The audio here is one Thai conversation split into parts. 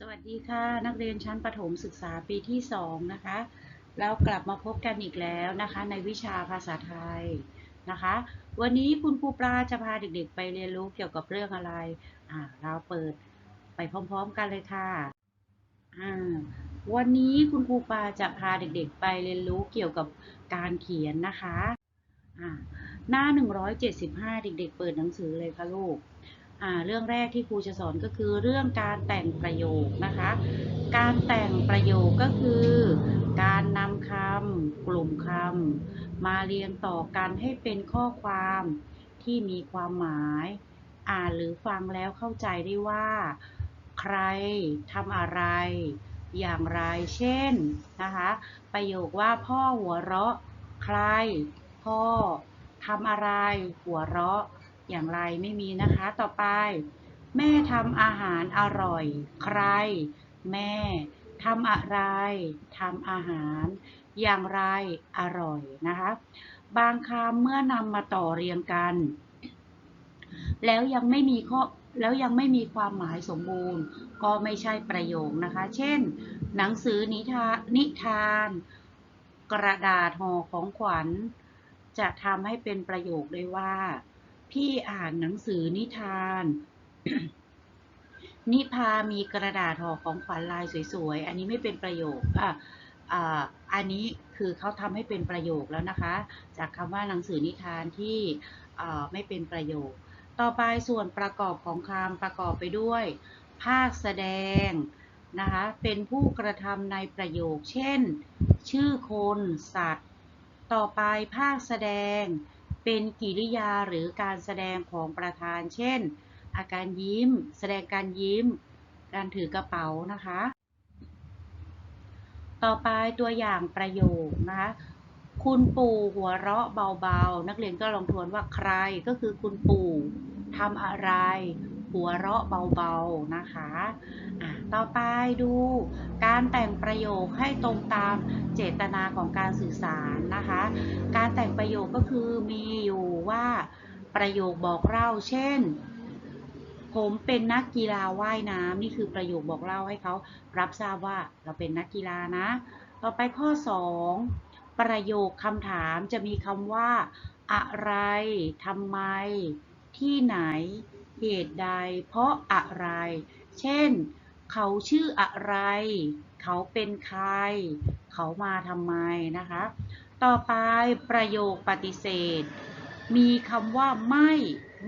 สวัสดีค่ะ นักเรียนชั้นประถมศึกษาปีที่ 2 นะคะ แล้วกลับมาพบกันอีกแล้วนะคะ ในวิชาภาษาไทยนะคะ วันนี้คุณครูปลาจะพาเด็กๆ ไปเรียนรู้เกี่ยวกับเรื่องอะไรอ่าเราเปิดไปพร้อมๆกันเลยค่ะอ่าวันนี้คุณครูปลาจะพาเด็กๆ ไปเรียนรู้เกี่ยวกับการเขียนนะคะอ่าหน้า 175 เด็กๆ เปิดหนังสือเลยค่ะลูก เรื่องแรกที่ครูจะสอนก็คือเรื่องการแต่งประโยคนะคะ การแต่งประโยคก็คือ การนำคำกลุ่มคำมาเรียงต่อกันให้เป็นข้อความที่มีความหมาย อ่านหรือฟังแล้วเข้าใจได้ว่า ใครทำอะไร อย่างไร เช่นนะคะ ประโยคว่าพ่อหัวเราะ ใคร พ่อทำอะไรหัวเราะ อย่างไรไม่มีนะคะ ต่อไป แม่ทำอาหารอร่อย ใคร แม่ทำอะไรทำอาหาร อย่างไรอร่อยนะคะ บางคำเมื่อนำมาต่อเรียงกัน แล้วยังไม่มีข้อแล้วยังไม่มีความหมายสมบูรณ์ ก็ไม่ใช่ประโยคนะคะ เช่น หนังสือนิทานนทาน กระดาษห่อของขวัญ จะทำให้เป็นประโยคได้ว่า พี่อ่านหนังสือนิทาน นิพามีกระดาษห่อของขวัญลายสวยๆ อันนี้ไม่เป็นประโยคอะอันนี้คือเขาทำให้เป็นประโยคแล้วนะคะ จากคำว่าหนังสือนิทานที่ไม่เป็นประโยค ต่อไปส่วนประกอบของคำประกอบไปด้วย ภาคแสดงนะคะเป็นผู้กระทำในประโยค เช่น ชื่อคน สัตว์ ต่อไปภาคแสดง เป็นกิริยาหรือการแสดงของประธาน เช่น อาการยิ้ม แสดงการยิ้ม การถือกระเป๋านะคะ ต่อไปตัวอย่างประโยคนะคะ คุณปู่หัวเราะเบาๆ นักเรียนก็ลองทวนว่าใครก็คือคุณปู่ทำอะไร หัวเราะเบาๆนะคะะต่อไปดูการแต่งประโยคให้ตรงตามเจตนาของการสื่อสารนะคะ การแต่งประโยคก็คือมีอยู่ว่าประโยคบอกเล่า เช่น ผมเป็นนักกีฬาว่ายน้ำนี่คือประโยคบอกเล่าให้เขารับทราบว่าเราเป็นนักกีฬานะ ต่อไปข้อ 2 ประโยคคำถามจะมีคำว่า อะไรทำไม ที่ไหน เหตุใด เพราะอะไร เช่น เขาชื่ออะไร เขาเป็นใคร เขามาทำไมนะคะ ต่อไปประโยคปฏิเสธ มีคำว่าไม่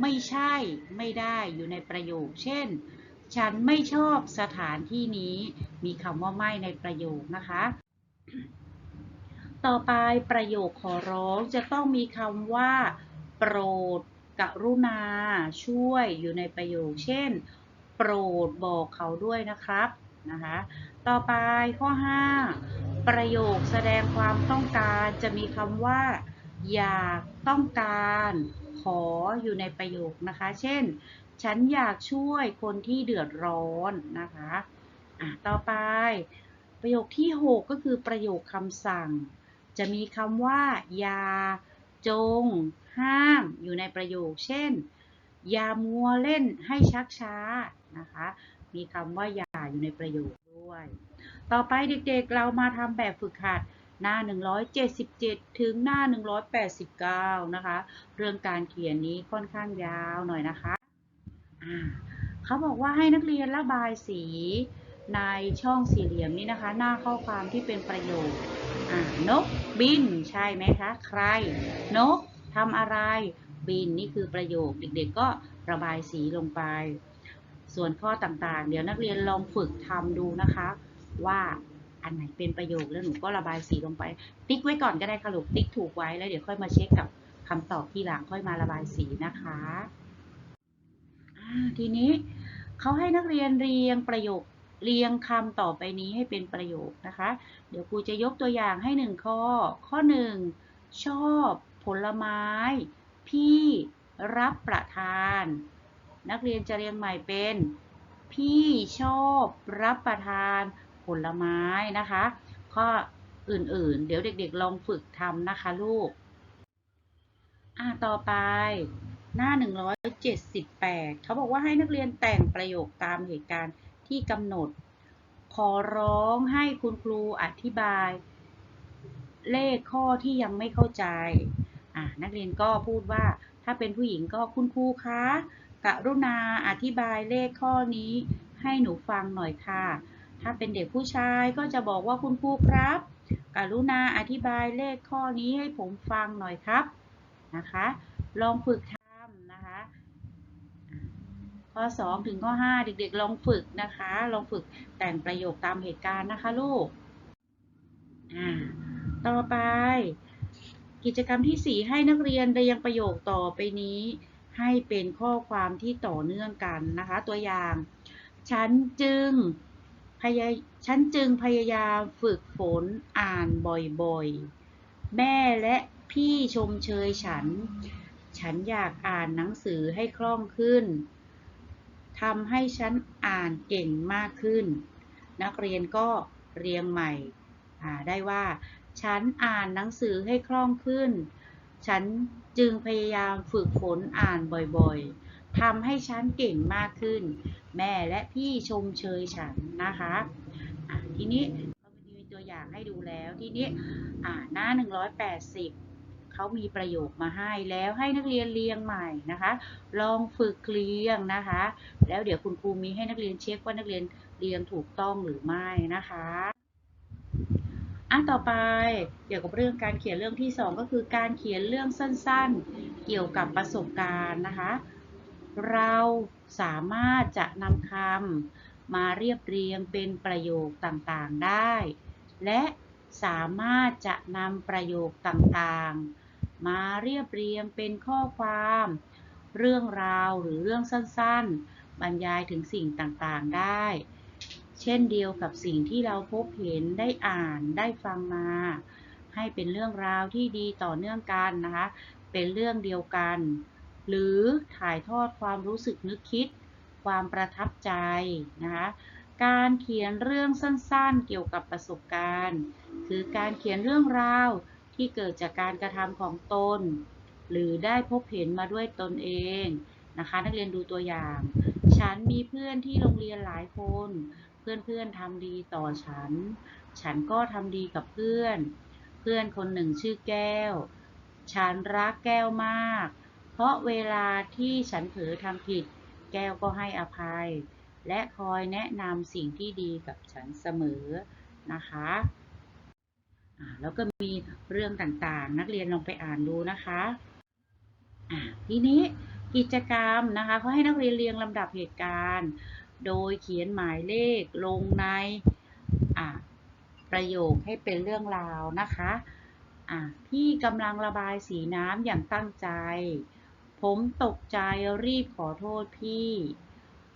ไม่ใช่ ไม่ได้อยู่ในประโยค เช่น ฉันไม่ชอบสถานที่นี้ มีคำว่าไม่ในประโยคนะคะ ต่อไปประโยคขอร้องจะต้องมีคำว่า โปรด กรุณาช่วยอยู่ในประโยค เช่น โปรดบอกเขาด้วยนะครับนะคะต่อไปข้อ 5 ประโยคแสดงความต้องการจะมีคำว่า อยากต้องการขออยู่ในประโยคนะคะ เช่น ฉันอยากช่วยคนที่เดือดร้อนนะคะอะต่อไป ประโยคที่ 6 ก็คือประโยคคำสั่ง จะมีคำว่า อย่า จง ห้ามอยู่ในประโยค เช่น อย่ามัวเล่นให้ชักช้านะคะ มีคำว่าอย่าอยู่ในประโยคด้วย ต่อไปเด็กๆเรามาทำแบบฝึกหัดหน้า 177 ถึงหน้า 189 นะคะ เรื่องการเขียนนี้ค่อนข้างยาวหน่อยนะคะอ่าเขาบอกว่าให้นักเรียนระบายสีในช่องสี่เหลี่ยมนี้นะคะ หน้าข้อความที่เป็นประโยค นกบินใช่ไหมคะ ใคร นกทำอะไร บินนี่คือประโยค เด็กๆก็ระบายสีลงไป ส่วนข้อต่างๆ เดี๋ยวนักเรียนลองฝึกทำดูนะคะ ว่าอันไหนเป็นประโยคแล้วหนูก็ระบายสีลงไป ติ๊กไว้ก่อนก็ได้ค่ะลูกติ๊กถูกไว้แล้วเดี๋ยวค่อยมาเช็คกับคำตอบที่หลังค่อยมาระบายสีนะคะทีนี้เขาให้นักเรียนเรียงประโยค เรียงคำต่อไปนี้ให้เป็นประโยคนะคะ เดี๋ยวครูจะยกตัวอย่างให้หนึ่งข้อ ข้อหนึ่งชอบผลไม้ พี่รับประทาน นักเรียนจะเรียงใหม่เป็น พี่ชอบรับประทานผลไม้นะคะ ข้ออื่นๆ เดี๋ยวเด็กๆ ลองฝึกทำนะคะลูก อ่าต่อไปหน้า 178 เขาบอกว่าให้นักเรียนแต่งประโยคตามเหตุการณ์ ที่กำหนด ขอร้องให้คุณครูอธิบาย เลขข้อที่ยังไม่เข้าใจ นักเรียนก็พูดว่าถ้าเป็นผู้หญิงก็คุณครูคะกรุณาอธิบายเลขข้อนี้ให้หนูฟังหน่อยค่ะ ถ้าเป็นเด็กผู้ชายก็จะบอกว่าคุณครูครับ กรุณาอธิบายเลขข้อนี้ให้ผมฟังหน่อยครับนะคะ ลองฝึกท ข้อ 2 ถึงข้อ 5 เด็กๆ ลองฝึกนะคะ ลองฝึกแต่งประโยคตามเหตุการณ์นะคะลูกต่อไป กิจกรรมที่ 4 ให้นักเรียนเรียงประโยคต่อไปนี้ ให้เป็นข้อความที่ต่อเนื่องกันนะคะ ตัวอย่าง ฉันจึงพยายฉันจึงพยายามฝึกฝนอ่านบ่อยๆ แม่และพี่ชมเชยฉัน ฉันอยากอ่านหนังสือให้คล่องขึ้น ทำให้ฉันอ่านเก่งมากขึ้น นักเรียนก็เรียงใหม่ได้ว่า ฉันอ่านหนังสือให้คล่องขึ้น ฉันจึงพยายามฝึกฝนอ่านบ่อยๆทำให้ฉันเก่งมากขึ้น แม่และพี่ชมเชยฉันนะคะะทีนี้เขามีตัวอย่างให้ดูแล้วทีนี้อ่าหน้า 180 เขามีประโยคมาให้แล้วให้นักเรียนเรียงใหม่นะคะ ลองฝึกเรียงนะคะ แล้วเดี๋ยวคุณครูมีให้นักเรียนเช็คว่านักเรียนเรียงถูกต้องหรือไม่นะคะอันต่อไปเกี่ยวกับเรื่องการเขียนเรื่องที่ 2 ก็คือการเขียนเรื่องสั้นๆ เกี่ยวกับประสบการณ์นะคะ เราสามารถจะนำคำมาเรียบเรียงเป็นประโยคต่างๆได้ และสามารถจะนำประโยคต่างๆ มาเรียบเรียงเป็นข้อความ เรื่องราวหรือเรื่องสั้นๆ บรรยายถึงสิ่งต่างๆได้ เช่นเดียวกับสิ่งที่เราพบเห็นได้อ่านได้ฟังมา ให้เป็นเรื่องราวที่ดีต่อเนื่องกันนะคะ เป็นเรื่องเดียวกัน หรือถ่ายทอดความรู้สึกนึกคิด ความประทับใจนะคะการเขียนเรื่องสั้นๆ เกี่ยวกับประสบการณ์ คือการเขียนเรื่องราว ที่เกิดจากการกระทำของตน หรือได้พบเห็นมาด้วยตนเองนะคะ นักเรียนดูตัวอย่าง ฉันมีเพื่อนที่โรงเรียนหลายคน เพื่อนๆทำดีต่อฉัน ฉันก็ทำดีกับเพื่อน เพื่อนคนหนึ่งชื่อแก้ว ฉันรักแก้วมาก เพราะเวลาที่ฉันเผลอทำผิด แก้วก็ให้อภัย และคอยแนะนำสิ่งที่ดีกับฉันเสมอนะคะ แล้วก็มีเรื่องต่างๆ นักเรียนลองไปอ่านดูนะคะทีนี้กิจกรรมนะคะเขาให้นักเรียนเรียงลำดับเหตุการณ์ โดยเขียนหมายเลขลงในประโยคให้เป็นเรื่องราวนะคะพี่กำลังระบายสีน้ำอย่างตั้งใจ ผมตกใจรีบขอโทษพี่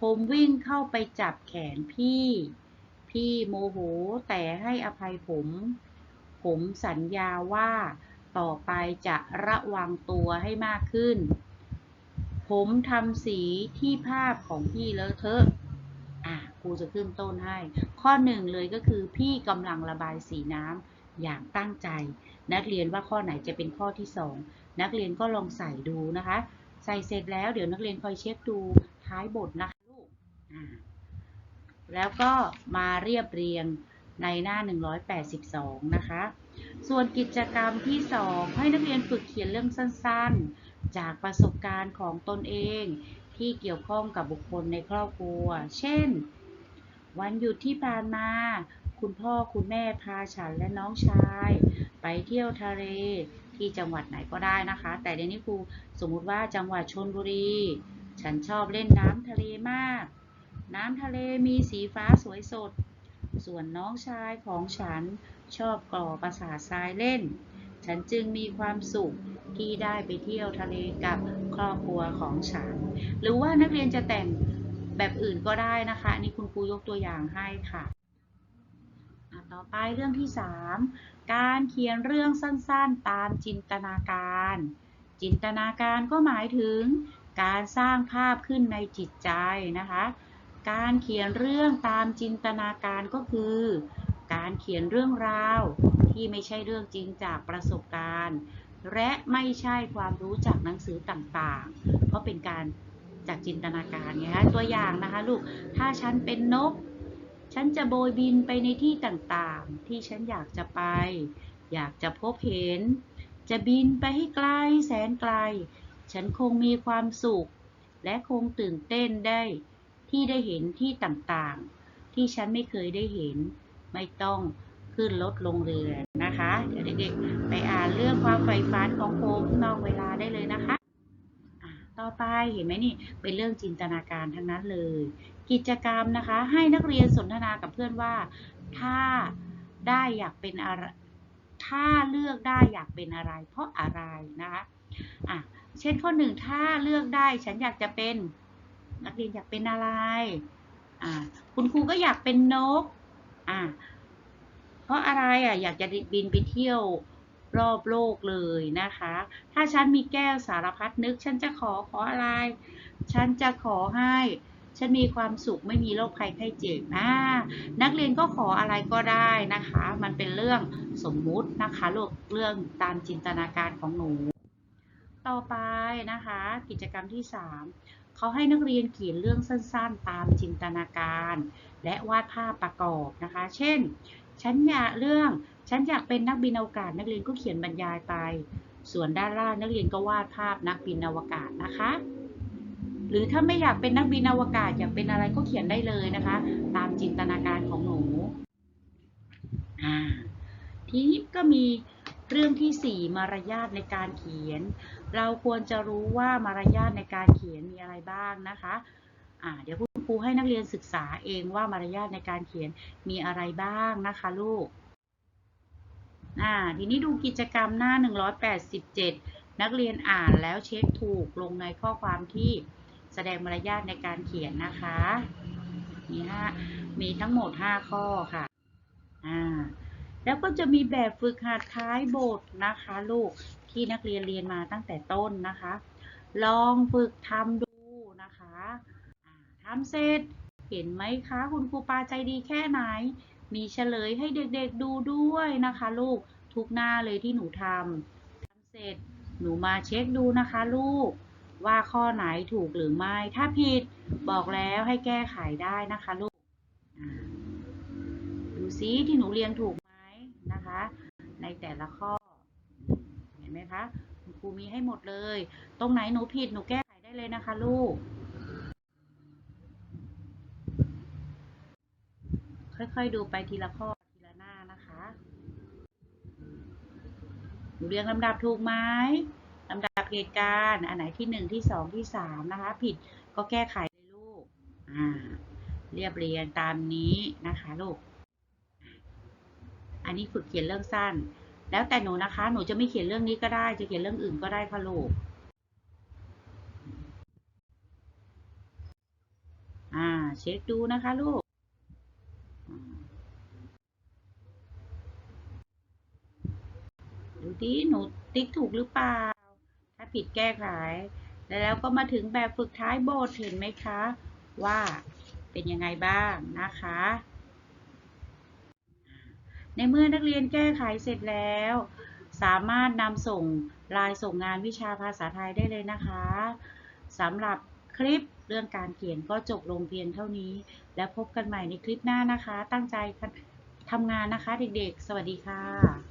ผมวิ่งเข้าไปจับแขนพี่ พี่โมโหแต่ให้อภัยผม ผมสัญญาว่าต่อไปจะระวังตัวให้มากขึ้น ผมทำสีที่ภาพของพี่เลอะเทอะ อะครูจะขึ้นต้นให้ ข้อหนึ่งเลยก็คือพี่กำลังระบายสีน้ำอย่างตั้งใจ นักเรียนว่าข้อไหนจะเป็นข้อที่สอง นักเรียนก็ลองใส่ดูนะคะ ใส่เสร็จแล้วเดี๋ยวนักเรียนคอยเช็คดูท้ายบทนะคะลูก แล้วก็มาเรียบเรียง ในหน้า 182 นะคะ ส่วนกิจกรรมที่ 2 ให้นักเรียนฝึกเขียนเรื่องสั้นๆ จากประสบการณ์ของตนเองที่เกี่ยวข้องกับบุคคลในครอบครัว เช่น วันหยุดที่ผ่านมา คุณพ่อคุณแม่พาฉันและน้องชาย ไปเที่ยวทะเลที่จังหวัดไหนก็ได้นะคะ แต่ในนี้ครูสมมุติว่าจังหวัดชนบุรี ฉันชอบเล่นน้ำทะเลมาก น้ำทะเลมีสีฟ้าสวยสด ส่วนน้องชายของฉันชอบก่อประสาททรายเล่น ฉันจึงมีความสุขที่ได้ไปเที่ยวทะเลกับครอบครัวของฉัน หรือว่านักเรียนจะแต่งแบบอื่นก็ได้นะคะ นี่คุณครูยกตัวอย่างให้ค่ะอะต่อไปเรื่องที่ 3 การเขียนเรื่องสั้นๆ ตามจินตนาการ จินตนาการก็หมายถึงการสร้างภาพขึ้นในจิตใจนะคะ การเขียนเรื่องตามจินตนาการก็คือ การเขียนเรื่องราวที่ไม่ใช่เรื่องจริงจากประสบการณ์ และไม่ใช่ความรู้จากหนังสือต่างๆเพราะเป็นการจากจินตนาการไงคะตัวอย่างนะคะลูก ถ้าฉันเป็นนก ฉันจะโบยบินไปในที่ต่างๆ ที่ฉันอยากจะไป อยากจะพบเห็น จะบินไปให้ไกลแสนไกล ฉันคงมีความสุข และคงตื่นเต้นได้ ที่ได้เห็นที่ต่างๆ ที่ฉันไม่เคยได้เห็น ไม่ต้องขึ้นรถลงเรือนะคะ เดี๋ยวเด็กๆไปอ่านเรื่องความใฝ่ฝันของผมนอกเวลาได้เลยนะคะอะต่อไปเห็นไหมนี่เป็นเรื่องจินตนาการทั้งนั้นเลย กิจกรรมนะคะ ให้นักเรียนสนทนากับเพื่อนว่า ถ้าได้อยากเป็นอะไรถ้าเลือกได้อยากเป็นอะไร เพราะอะไรนะคะอะเช่นข้อหนึ่งถ้าเลือกได้ฉันอยากจะเป็น นักเรียนอยากเป็นอะไร อ่า คุณครูก็อยากเป็นนก อ่า เพราะอะไรอะ อยากจะบินไปเที่ยวรอบโลกเลยนะคะ ถ้าฉันมีแก้วสารพัดนึก ฉันจะขอขออะไร ฉันจะขอให้ ฉันมีความสุขไม่มีโรคภัยไข้เจ็บอ่านักเรียนก็ขออะไรก็ได้นะคะ มันเป็นเรื่องสมมุตินะคะลูกเรื่องตามจินตนาการของหนู ต่อไปนะคะ กิจกรรมที่ 3 เขาให้นักเรียนเขียนเรื่องสั้นๆ ตามจินตนาการ และวาดภาพประกอบนะคะ เช่น ฉันอยากเรื่อง ฉันอยากเป็นนักบินอวกาศ นักเรียนก็เขียนบรรยายไป ส่วนด้านล่างนักเรียนก็วาดภาพนักบินอวกาศนะคะ หรือถ้าไม่อยากเป็นนักบินอวกาศอยากเป็นอะไรก็เขียนได้เลยนะคะ ตามจินตนาการของหนูทีนี้ก็มีเรื่องที่ 4 มารยาทในการเขียน เราควรจะรู้ว่ามารยาทในการเขียนมีอะไรบ้างนะคะอ่าเดี๋ยวคุณครูให้นักเรียนศึกษาเองว่ามารยาทในการเขียนมีอะไรบ้างนะคะลูกอ่าทีนี้ดูกิจกรรมหน้า 187 นักเรียนอ่านแล้วเช็คถูกลงในข้อความที่แสดงมารยาทในการเขียนนะคะ มีห้ามีทั้งหมด 5 ข้อค่ะ อ่า แล้วก็จะมีแบบฝึกหัดท้ายบทนะคะลูกที่นักเรียนเรียนมาตั้งแต่ต้นนะคะ ลองฝึกทำดูนะคะทำเสร็จเห็นไหมคะ คุณครูปาใจดีแค่ไหน มีเฉลยให้เด็กๆดูด้วยนะคะ ลูกทุกหน้าเลยที่หนูทำทำเสร็จหนูมาเช็คดูนะคะลูกว่าข้อไหนถูกหรือไม่ ถ้าผิดบอกแล้วให้แก้ไขได้นะคะลูก ดูซิที่หนูเรียงถูก ในแต่ละข้อ เห็นไหมคะคุณครูมีให้หมดเลย ตรงไหนหนูผิดหนูแก้ไขได้เลยนะคะลูก ค่อยๆดูไปทีละข้อทีละหน้านะคะหนูเรียงลำดับถูกไหมลำดับเหตุการณ์อันไหนที่หนึ่งที่สองที่สามนะคะ ผิดก็แก้ไขเลยลูก อ่า เรียบเรียงตามนี้นะคะลูก อันนี้ฝึกเขียนเรื่องสั้น แล้วแต่หนูนะคะ หนูจะไม่เขียนเรื่องนี้ก็ได้ จะเขียนเรื่องอื่นก็ได้ค่ะลูกอ่า เช็คดูนะคะลูกดูดิหนูติ๊กถูกหรือเปล่า ถ้าผิดแก้ไขแล้วก็มาถึงแบบฝึกท้ายบทเห็นไหมคะ ว่าเป็นยังไงบ้างนะคะ ในเมื่อนักเรียนแก้ไขเสร็จแล้ว สามารถนำส่งลายส่งงานวิชาภาษาไทยได้เลยนะคะสำหรับคลิปเรื่องการเขียนก็จบลงเพียงเท่านี้ แล้วพบกันใหม่ในคลิปหน้านะคะ ตั้งใจทำงานนะคะเด็กๆ สวัสดีค่ะ